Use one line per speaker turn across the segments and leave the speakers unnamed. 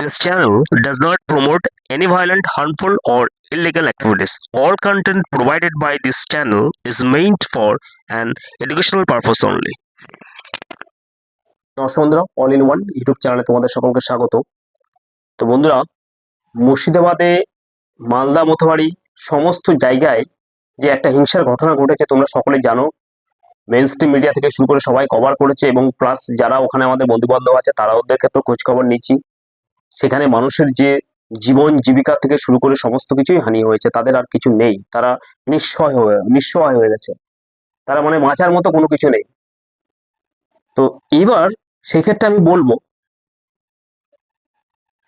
This channel does not promote any violent, harmful, or illegal activities. All content provided by this channel is meant for an educational purpose only.
নমস্কার বন্ধুরা all in one YouTube চ্যানেলে তোমাদের সকলকে স্বাগত তো বন্ধুরা মুর্শিদাবাদে মালদা মথবাড়ি সমস্ত জায়গায় যে একটা হিংসার ঘটনা ঘটেছে তোমরা সকলে জানো মেন স্ট্রিম মিডিয়া থেকে শুরু করে সবাই কভার করেছে এবং প্লাস যারা ওখানে আমাদের বন্ধু বান্ধব আছে তারা ওদের ক্ষেত্রে খোঁজখবর নিচ্ছি সেখানে মানুষের যে জীবন জীবিকা থেকে শুরু করে সমস্ত কিছুই হানি হয়েছে, তাদের আর কিছু নেই। তারা নিঃসহায় হয়ে নিঃসহায় হয়ে গেছে। তারা মানে বাঁচার মতো কোনো কিছু নেই। তো এবার সেক্ষেত্রে আমি বলব,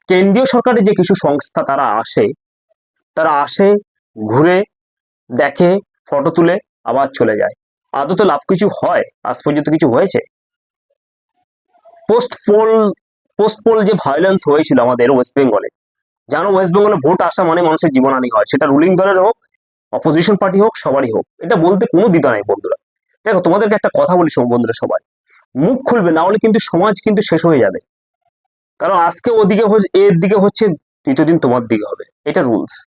কেন্দ্রীয় সরকারের যে কিছু সংস্থা তারা আসে তারা আসে, ঘুরে, দেখে, ফটো তুলে, আবার চলে যায়। আদৌ তো লাভ কিছু হয়? আজ পর্যন্ত কিছু হয়েছে? পোস্ট পোল পোস্ট পোল যে ভায়োলেন্স হয়েছিল আমাদের ওয়েস্ট বেঙ্গলে জানো ওয়েস্ট বেঙ্গলে ভোট আসা মানে মানুষের জীবনহানি হয়। সেটা রুলিং দলের হোক অপোজিশন পার্টি হোক, সবারই হোক। এটা বলতে কোনো দ্বিধা নাই বন্ধুরা। দেখো, তোমাদেরকে একটা কথা বলি বন্ধুরা সবাই। মুখ খুলবে, না হলে কিন্তু সমাজ কিন্তু শেষ হয়ে যাবে। কারণ আজকে ওদিকে এর দিকে হচ্ছে দ্বিতীয় দিন তোমার দিকে হবে। এটা রুলস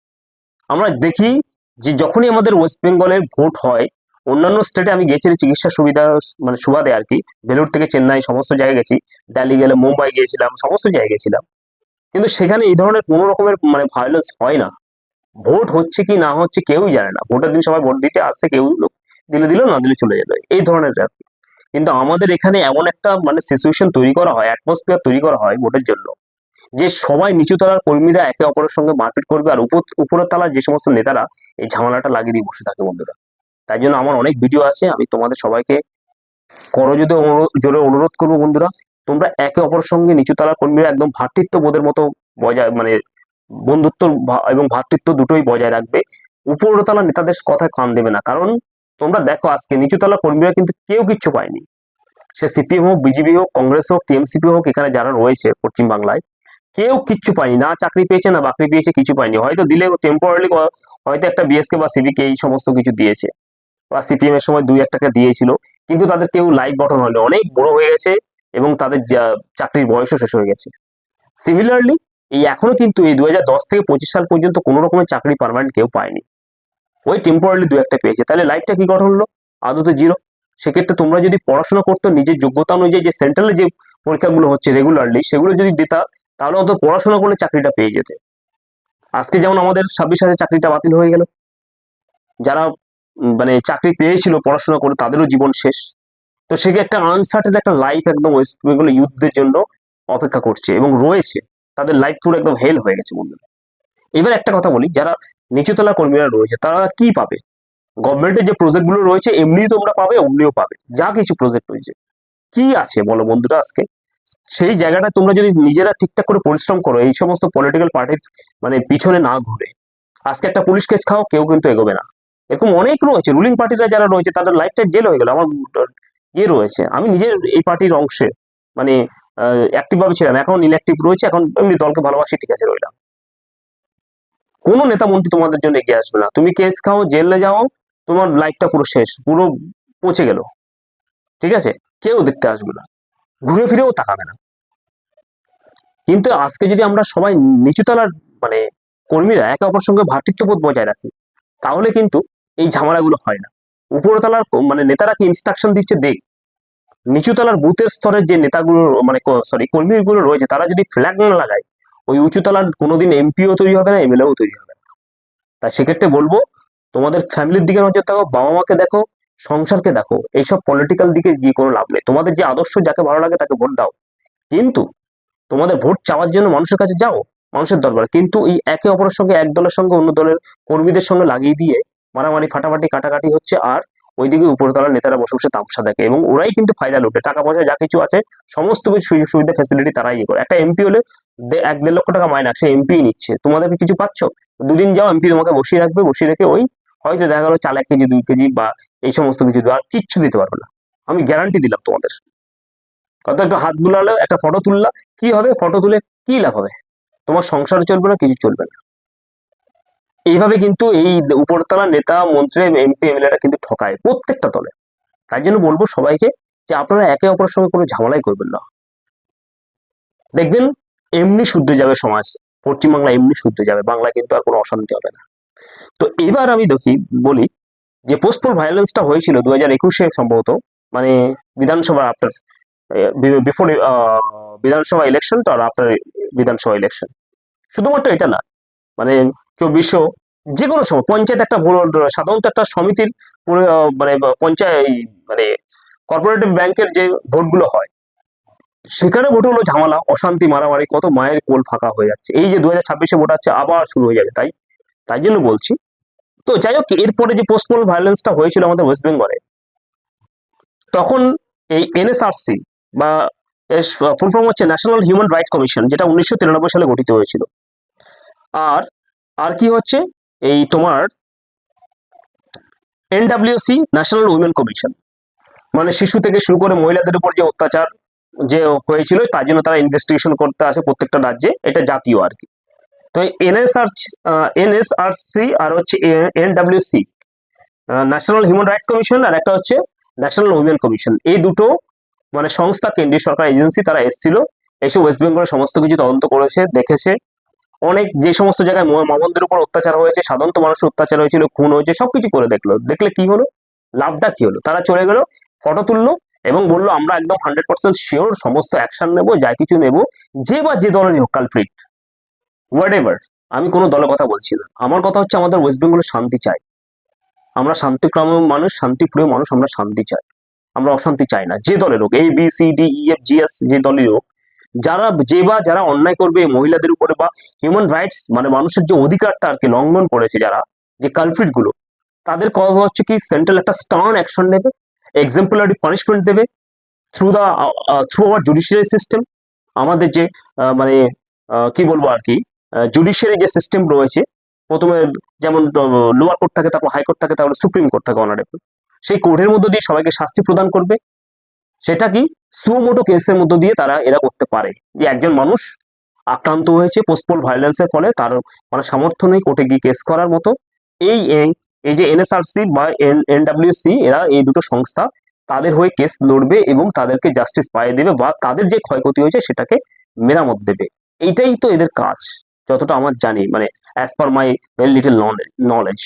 আমরা দেখি যে যখনই আমাদের ওয়েস্ট বেঙ্গলের ভোট হয় অন্যান্য স্টেটে আমি গেছি চিকিৎসা সুবিধা মানে সুবাদে আর কি। ভেলোর থেকে চেন্নাই সমস্ত জায়গায় গেছি। দিল্লি গেলে মুম্বাই গিয়েছিলাম, সমস্ত জায়গায় গেছিলাম। কিন্তু সেখানে এই ধরনের কোনো রকমের মানে ভায়োলেন্স হয় না। ভোট হচ্ছে কি না হচ্ছে কেউই জানে না। ভোটের দিন সবাই ভোট দিতে আসছে কেউ দিলে দিল, না দিলে চলে যাবে এই ধরনের আর কি। কিন্তু আমাদের এখানে এমন একটা মানে সিচুয়েশন তৈরি করা হয় অ্যাটমসফিয়ার তৈরি করা হয় ভোটের জন্য, যে সবাই নিচু তলার কর্মীরা একে অপরের সঙ্গে মারপিট করবে আর উপর, উপরের তলার যে সমস্ত নেতারা এই ঝামেলাটা লাগিয়ে দিয়ে বসে থাকে বন্ধুরা। তাই জন্য আমার অনেক ভিডিও আছে, আমি তোমাদের সবাইকে করজোদে অনুরোধ- জোরে অনুরোধ করব বন্ধুরা, তোমরা একে অপরের সঙ্গে নিচু কর্মীরা একদম ভ্রাতৃত্ববোধের মতো বজায় মানে বন্ধুত্ব এবং ভ্রাতৃত্ব দুটোই বজায় রাখবে। উপরতলা নেতাদের কথায় কান দেবে না, কারণ তোমরা দেখো আজকে নিচুতলা কর্মীরা কিন্তু কেউ কিচ্ছু পায়নি। সে সিপিএম হোক বিজেপি হোক, কংগ্রেস হোক টিএমসিপি হোক, এখানে যারা রয়েছে পশ্চিম বাংলায়, কেউ কিচ্ছু পায়নি, না চাকরি পেয়েছে, না বাকরি পেয়েছে, কিছু পায়নি। হয়তো দিলে টেম্পোরারি হয়তো একটা বিএসকে বা সিভিকে এই সমস্ত কিছু দিয়েছে। বা সিপিএম এর সময় দুই একটাকে দিয়েছিল। কিন্তু তাদের কেউ লাইফ গঠন হয়নি। অনেক বড় হয়ে গেছে এবং তাদের চাকরির বয়সও শেষ হয়ে গেছে। সিমিলারলি এই এখনও কিন্তু এই দু হাজার দশ থেকে পঁচিশ সাল পর্যন্ত কোনো রকমের চাকরি পারমানেন্ট কেউ পায়নি। ওই টেম্পোরারি দু একটা পেয়েছে। তাহলে লাইফটা কি গঠন হলো? আদতে জিরো সেক্ষেত্রে তোমরা যদি পড়াশোনা করতো নিজের যোগ্যতা অনুযায়ী যে সেন্ট্রালে যে পরীক্ষাগুলো হচ্ছে রেগুলারলি সেগুলো যদি দিতা, তাহলে অত পড়াশোনা করলে চাকরিটা পেয়ে যেতে। আজকে যেমন আমাদের ছাব্বিশ হাজার চাকরিটা বাতিল হয়ে গেল। যারা মানে চাকরি পেয়েছিল, পড়াশোনা করে, তাদেরও জীবন শেষ। তো সেকে একটা আনসার্টেন একটা লাইফ একদম ওয়েস্ট বেঙ্গল ইউথদের জন্য অপেক্ষা করছে এবং রয়েছে। তাদের লাইফ পুরো একদম হেল হয়ে গেছে বন্ধুরা। এবার একটা কথা বলি, যারা নিচুতলা কর্মীরা রয়েছে, তারা কি পাবে? গভর্নমেন্টের যে প্রজেক্টগুলো রয়েছে এমনি তোমরা পাবে, অমনিও পাবে। যা কিছু প্রজেক্ট রয়েছে। কি আছে বলো বন্ধুরা আজকে? সেই জায়গাটা তোমরা যদি নিজেরা ঠিকঠাক করে পরিশ্রম করো, এই সমস্ত পলিটিক্যাল পার্টির মানে পিছনে না ঘুরে। আজকে একটা পুলিশ কেস খাও, কেউ কিন্তু এগোবে না। এরকম অনেক রয়েছে রুলিং পার্টিরা যারা রয়েছে, তাদের লাইফটা জেল হয়ে গেল। আমার ইয়ে রয়েছে। আমি নিজের এই পার্টির অংশে মানে অ্যাক্টিভ ভাবে ছিলাম। এখন ইনঅ্যাক্টিভ রয়েছে। এখন এমনি দলকে ভালোবাসি, ঠিক আছে, রইলাম। কোনো নেতা মন্ত্রী তোমাদের জন্য এগিয়ে আসবে না। তুমি কেস খাও জেলে যাও, তোমার লাইফটা পুরো শেষ, পুরো পচে গেল। ঠিক আছে? কেউ দেখতে আসবে না। ঘুরে ফিরেও তাকাবে না। কিন্তু আজকে যদি আমরা সবাই নিচুতলার মানে কর্মীরা একে অপরের সঙ্গে ভ্রাতৃত্ববোধ বজায় রাখি, তাহলে কিন্তু এই ঝামেলাগুলো হয় না। উপরতলার মানে নেতারা কি ইনস্ট্রাকশন দিচ্ছে? দেখ। নিচুতলার বুথের স্তরের যে নেতাগুলো মানে সরি কর্মীগুলো রয়েছে, তারা যদি ফ্ল্যাগ না লাগায়, ওই উঁচুতলার কোনোদিন এমপিও তৈরি হবে না এমএলএও তৈরি হবে না। তাই সেক্ষেত্রে বলব, তোমাদের ফ্যামিলির দিকে নজর থাকো বাবা মাকে দেখো, সংসারকে দেখো, এইসব পলিটিক্যাল দিকে গিয়ে কোনো লাভ নেই। তোমাদের যে আদর্শ যাকে ভালো লাগে তাকে ভোট দাও। কিন্তু তোমাদের ভোট চাওয়ার জন্য মানুষের কাছে যাও, মানুষের দরবার। কিন্তু এই একে অপরের সঙ্গে, এক দলের সঙ্গে, অন্য দলের কর্মীদের সঙ্গে লাগিয়ে দিয়ে মারামারি, ফাটাফাটি, কাটাকাটি হচ্ছে আর ওইদিকে উপরতলার নেতারা বসে বসে তামসা দেখে এবং ওরাই কিন্তু ফায়দা লুটে। টাকা পয়সা যা কিছু আছে, সমস্ত কিছু সুযোগ সুবিধা ফ্যাসিলিটি তারাই ইয়ে করে। একটা এমপি হলে এক দেড় লক্ষ টাকা মাইনা সে এমপি নিচ্ছে। তোমাদের কিছু পাচ্ছ? দুদিন যাও এমপি তোমাকে বসিয়ে রাখবে, বসিয়ে রেখে ওই হয়তো দেখা গেলো চাল এক কেজি, দুই কেজি বা এই সমস্ত কিছু আর কিচ্ছু দিতে পারবে না। আমি গ্যারান্টি দিলাম তোমাদের। কত একটু হাত বুলালো একটা ফটো তুললা, কি হবে? ফটো তুলে কি লাভ হবে? তোমার সংসার চলবে না, কিছু চলবে না। এইভাবে কিন্তু এই উপরতলা নেতা, মন্ত্রী, এমপি, এমএলএরা কিন্তু ঠকায় প্রত্যেকটা দলে। তাই জন্য বলব সবাইকে যে আপনারা একে অপরের সঙ্গে কোনো ঝামেলাই করবেন না। দেখবেন এমনি শুদ্ধে যাবে সমাজ, পশ্চিমবাংলা এমনি শুদ্ধে যাবে বাংলা কিন্তু আর কোনো অশান্তি হবে না। তো এবার আমি দেখি, বলি যে পোস্টপোল ভায়োলেন্সটা হয়েছিল দু হাজার একুশে সম্ভবত মানে বিধানসভা আফটার বিফোর বিধানসভা ইলেকশন তো আর আফটার বিধানসভা ইলেকশন শুধুমাত্র এটা না মানে চব্বিশশো যে কোনো সময় পঞ্চায়েত একটা সাধারণত একটা সমিতির মানে পঞ্চায়েত মানে কর্পোরেটিভ ব্যাংকের যে ভোটগুলো হয়, সেখানে ভোট হলো ঝামেলা, অশান্তি, মারামারি, কত মায়ের কোল ফাঁকা হয়ে যাচ্ছে। এই যে দু হাজার ছাব্বিশে ভোট আছে আবার শুরু হয়ে যাবে, তাই? তাই জন্য বলছি। তো যাই হোক, এরপরে যে পোস্টপোল ভায়োলেন্সটা হয়েছিল আমাদের ওয়েস্ট বেঙ্গলে তখন এই এনএসআরসি বা, এর ফুল ফর্ম হচ্ছে ন্যাশনাল হিউম্যান রাইট কমিশন যেটা উনিশশো তিরানব্বই সালে গঠিত হয়েছিল। আর আর কি হচ্ছে? এই তোমার এনডাব্লিউসি ন্যাশনাল উইমেন কমিশন মানে শিশু থেকে শুরু করে মহিলাদের উপর যে অত্যাচার যে হয়েছিল, তার জন্য তারা ইনভেস্টিগেশন করতে আসে প্রত্যেকটা রাজ্যে, এটা জাতীয় আর কি। তো এনএসআর এনএসআরসি আর হচ্ছে NWC national human rights commission আর একটা হচ্ছে ন্যাশনাল উইমেন কমিশন এই দুটো মানে সংস্থা কেন্দ্রীয় সরকার এজেন্সি তারা এসেছিল, এসে ওয়েস্ট বেঙ্গলের সমস্ত কিছু তদন্ত করেছে, দেখেছে অনেক যে সমস্ত জায়গায় মামনদের উপর অত্যাচার হয়েছে, সাধারণত মানুষের অত্যাচার হয়েছিল, খুন হয়েছে, সবকিছু করে দেখল। দেখলে কি হলো? লাভটা কি হলো? তারা চলে গেল ফটো তুললো এবং বলল, আমরা একদম হান্ড্রেড পার্সেন্ট শিওর সমস্ত অ্যাকশন নেব, যা কিছু নেব, যে বা যে দলেরই হোক কালপ্রিট হোয়াট এভার আমি কোনো দলের কথা বলছি না। আমার কথা হচ্ছে, আমাদের ওয়েস্ট বেঙ্গলে শান্তি চাই। আমরা শান্তিক্রম মানুষ, শান্তিপ্রিয় মানুষ, আমরা শান্তি চাই। আমরা অশান্তি চাই না। যে দলের হোক A B C D E F G S যে দলের হোক যারা যে বা যারা অন্যায় করবে মহিলাদের উপরে বা হিউম্যান রাইটস মানে মানুষের যে অধিকারটা আর কি লঙ্ঘন করেছে যারা, যে কালপ্রিটগুলো, তাদের কথা হচ্ছে কি সেন্ট্রাল একটা স্টার্ন অ্যাকশন নেবে এক্সাম্পলারি পানিশমেন্ট দেবে through the through our judiciary system আমাদের যে মানে কি বলব আর কি জুডিশিয়ারি যে সিস্টেম রয়েছে, প্রথমে যেমন লোয়ার কোর্ট থাকে, তারপর হাইকোর্ট থাকে, তারপরে সুপ্রিম কোর্ট থাকে অনারেবল সেই কোর্টের মধ্য দিয়ে সবাইকে শাস্তি প্রদান করবে সেটা কি সুমোটো কেসের মধ্য দিয়ে তারা এরা করতে পারে যে একজন মানুষ আক্রান্ত হয়েছে পোস্টপোল ভায়োলেন্সের ফলে, তার মানে সামর্থ্য নেই কোর্টে গিয়ে কেস করার মতো। এই, এই- যে এনএসআরসি বা এনডাব্লিউসি এরা এই দুটো সংস্থা তাদের হয়ে কেস লড়বে এবং তাদেরকে জাস্টিস পাইয়ে দেবে বা তাদের যে ক্ষয়ক্ষতি হয়েছে সেটাকে মেরামত দেবে। এইটাই তো এদের কাজ, যতটা আমার জানি মানে as per my little knowledge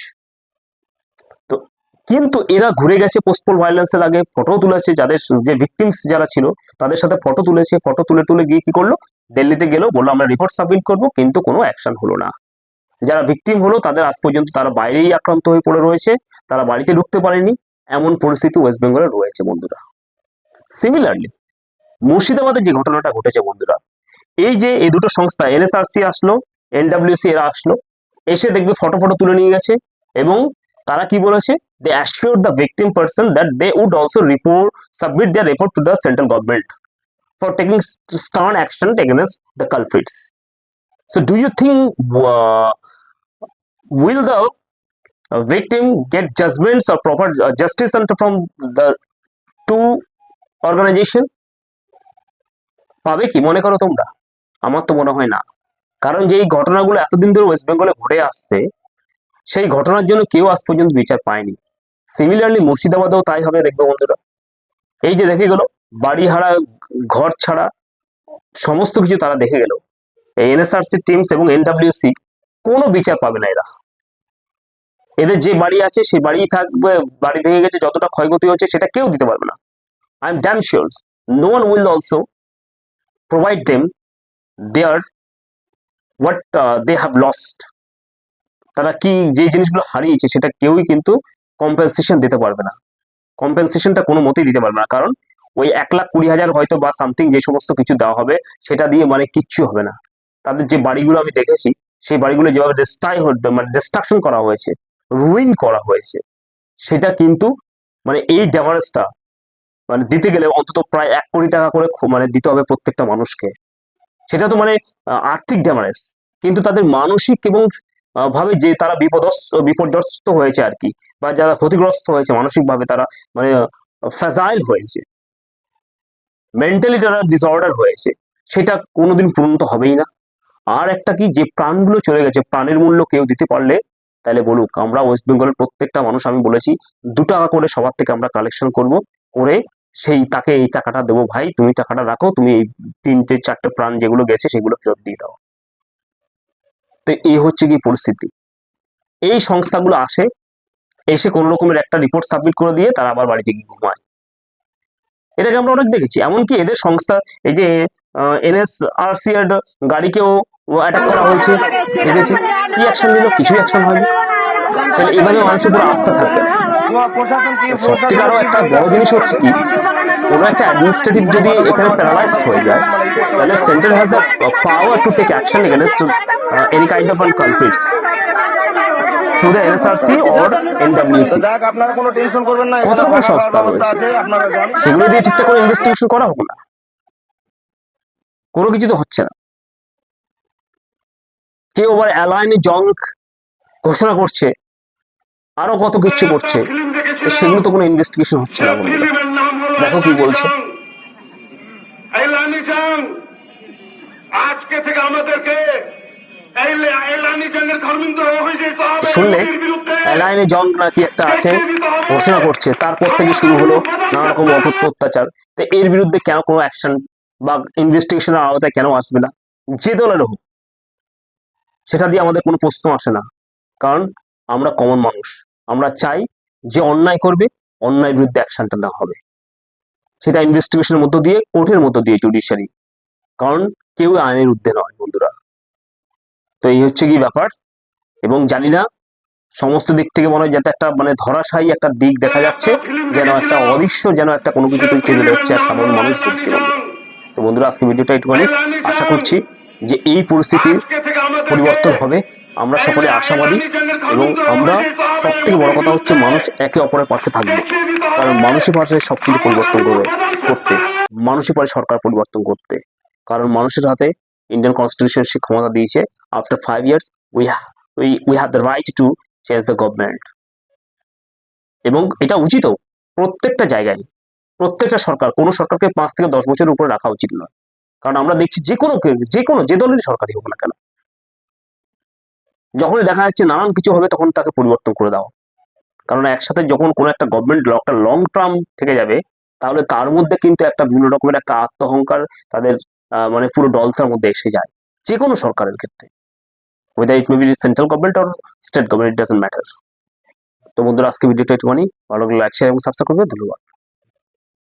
কিন্তু এরা ঘুরে গেছে পোস্টপোল ভায়োলেন্সের আগে ফটো তুলেছে যাদের যে ভিকটিমস যারা ছিল, তাদের সাথে ফটো তুলেছে। ফটো তুলে তুলে গিয়ে কি করল? দিল্লিতে গেল, বলল, আমরা রিপোর্ট সাবমিট করব, কিন্তু কোনো অ্যাকশন হলো না। যারা ভিকটিম হলো, তাদের আজ পর্যন্ত তারা বাইরেই আক্রান্ত হয়ে পড়ে রয়েছে। তারা বাড়িতে ঢুকতে পারেনি। এমন পরিস্থিতি ওয়েস্ট বেঙ্গলে রয়েছে, বন্ধুরা। সিমিলারলি মুর্শিদাবাদের যে ঘটনাটা ঘটেছে, বন্ধুরা, এই যে এই দুটো সংস্থা এনএসআরসি আসলো এনডাব্লিউসি এরা আসলো, এসে দেখবে ফটো ফটো তুলে নিয়ে গেছে এবং তারা কি বলেছে? They assure the victim person that they would also report submit their report to the central government for taking stern action against the think uh, will the uh, victim get judgments or proper uh, justice and from the two organization? পাবে কি? মনে করো তোমরা? আমার তো মনে হয় না। কারণ যে এই ঘটনাগুলো এতদিন ধরে ওয়েস্ট বেঙ্গলে ঘটে আসছে সেই ঘটনার জন্য কেউ আজ পর্যন্ত বিচার পায়নি। সিমিলারলি মুর্শিদাবাদেও তাই হবে, দেখব বন্ধুরা। এই যে দেখে গেল বাড়ি হারা ঘর ছাড়া, সমস্ত কিছু তারা দেখে গেল। এই এনএসআরসি টিমস এবং এনডাব্লিউসি কোনো বিচার পাবে না এরা। এদের যে বাড়ি আছে, সেই বাড়ি থাকবে, বাড়ি ভেঙে গেছে, যতটা ক্ষয়ক্ষতি হচ্ছে, সেটা কেউ দিতে পারবে না। I am damn sure no one will also provide them there what they have lost তারা কি যে জিনিসগুলো হারিয়েছে সেটা কেউই কিন্তু কম্পেনসেশন দিতে পারবে না। কম্পেনসেশনটা কোনো মতেই দিতে পারবে না। কারণ ওই এক লাখ কুড়ি হাজার হয়তো বা সামথিং যে সমস্ত কিছু দেওয়া হবে, সেটা দিয়ে মানে কিচ্ছু হবে না। তাদের যে বাড়িগুলো আমি দেখেছি, সেই বাড়িগুলো যেভাবে ডিস্ট্রাই মানে ডিস্ট্রাকশন করা হয়েছে রুইন করা হয়েছে, সেটা কিন্তু মানে এই ড্যামারেজটা মানে দিতে গেলে অন্তত প্রায় এক কোটি টাকা করে মানে দিতে হবে প্রত্যেকটা মানুষকে। সেটা তো মানে আর্থিক ড্যামারেজ কিন্তু তাদের মানসিক এবং ভাবে যে তারা বিপদস্ত বিপর্যস্ত হয়েছে আর কি, বা যারা ক্ষতিগ্রস্ত হয়েছে মানসিকভাবে তারা মানে ফ্যাজাইল হয়েছে। মেন্টালি তারা ডিসঅর্ডার হয়েছে। সেটা কোনোদিন পূরণ তো হবেই না। আর একটা কি, যে প্রাণগুলো চলে গেছে, প্রাণের মূল্য কেউ দিতে পারলে, তাহলে বলুক, আমরা ওয়েস্ট বেঙ্গলের প্রত্যেকটা মানুষ, আমি বলেছি দু টাকা করে সবার থেকে আমরা কালেকশন করব, করে সেই তাকে এই টাকাটা দেবো, ভাই, তুমি টাকাটা রাখো, তুমি এই তিনটে, চারটে প্রাণ যেগুলো গেছে, সেগুলো ফেরত দিয়ে দাও। তো এই হচ্ছে কি পরিস্থিতি। এই সংস্থাগুলো আসে, এসে কোনো রকমের একটা রিপোর্ট সাবমিট করে দিয়ে তারা আবার বাড়িতে গিয়ে ঘুমায়। এটাকে আমরা অনেক দেখেছি। এমনকি এদের সংস্থা, এই যে এনএসআরসি এর গাড়িকেও অ্যাটাক করা হয়েছে, দেখেছি। কি অ্যাকশন দিল? কিছু অ্যাকশন হয়নি। তাহলে এভাবে মানুষের উপর আস্থা থাকবে। সত্যিকারও একটা বড় জিনিস হচ্ছে কি, কোনো একটা অ্যাডমিনিস্ট্রেটিভ যদি এখানে প্যারালাইজড হয়ে যায়, তাহলে central has the power to take action against any kind of culprits through the NSRC or NWC
যাক আপনারা কোনো টেনশন করবেন না
কত রকম সংস্থা রয়েছে। সেগুলো দিয়ে ঠিকঠাক করে ইনভেস্টিগেশন করা হোক না কোনো কিছু তো হচ্ছে না কেউ আবার অ্যালাইনে জঙ্ক ঘোষণা করছে আরও কত কিছু করছে তো সেগুলো তো কোনো ইনভেস্টিগেশন হচ্ছে না। দেখো কি বলছে।
আজকে থেকে আমাদেরকে
শুনলে। অ্যালাইনে জঙ্ক নাকি একটা আছে ঘোষণা করছে। তারপর থেকে শুরু হলো নানা রকম অকথ্য অত্যাচার। তো এর বিরুদ্ধে কেন কোনো অ্যাকশন বা ইনভেস্টিগেশনের আওতায় কেন আসবে না? যে দলের হোক সেটা দিয়ে আমাদের কোনো প্রশ্ন আসে না। কারণ আমরা কমন মানুষ। আমরা চাই যে অন্যায় করবে অন্যায় বিরুদ্ধে অ্যাকশনটা নেওয়া হবে। সেটা ইনভেস্টিগেশনের মধ্য দিয়ে কোর্টের মধ্য দিয়ে জুডিশিয়ারি কারণ কেউ আইনের ঊর্ধ্বে নয় বন্ধুরা। তো এই হচ্ছে কি ব্যাপার? এবং জানি না, সমস্ত দিক থেকে মনে হয় যাতে একটা মানে ধরাশায়ী একটা দিক দেখা যাচ্ছে, যেন একটা অদৃশ্য যেন একটা কোনো কিছু থেকে চেপে যাচ্ছে আর সাধারণ মানুষ ভুগছে বলে। তো বন্ধুরা, আজকে ভিডিওটা একটুখানি আশা করছি যে এই পরিস্থিতির পরিবর্তন হবে। আমরা সকলে আশাবাদী এবং আমরা সব থেকে বড় কথা হচ্ছে মানুষ একে অপরের পাশে থাকবে। কারণ মানুষের পাশে সবকিছু পরিবর্তন করবে, করতে। মানুষের পারে সরকার পরিবর্তন করতে। কারণ মানুষের হাতে ইন্ডিয়ান কনস্টিটিউশন সে ক্ষমতা দিয়েছে। After five years we we we have the right to change the government এবং এটা উচিতও প্রত্যেকটা জায়গায়। প্রত্যেকটা সরকার, কোনো সরকারকে পাঁচ থেকে দশ বছরের উপরে রাখা উচিত নয়। কারণ আমরা দেখছি যে কোনো যে কোনো, যে দলেরই সরকারই হোক না কেন। যখনই দেখা যাচ্ছে নানান কিছু হবে, তখন তাকে পরিবর্তন করে দাও। কারণ একসাথে যখন কোনো একটা গভর্নমেন্ট একটা লং টার্ম থেকে যাবে, তাহলে তার মধ্যে কিন্তু একটা বিভিন্ন রকমের একটা আত্মহংকার, তাদের মানে পুরো ডলতার মধ্যে এসে যায়। যে কোনো সরকারের ক্ষেত্রে। Whether it may be central government or state government it doesn't matter তো বন্ধুরা আজকে ভিডিওটা একটুখানি ভালো লাগলে লাইক শেয়ার এবং সাবস্ক্রাইব করবে। ধন্যবাদ।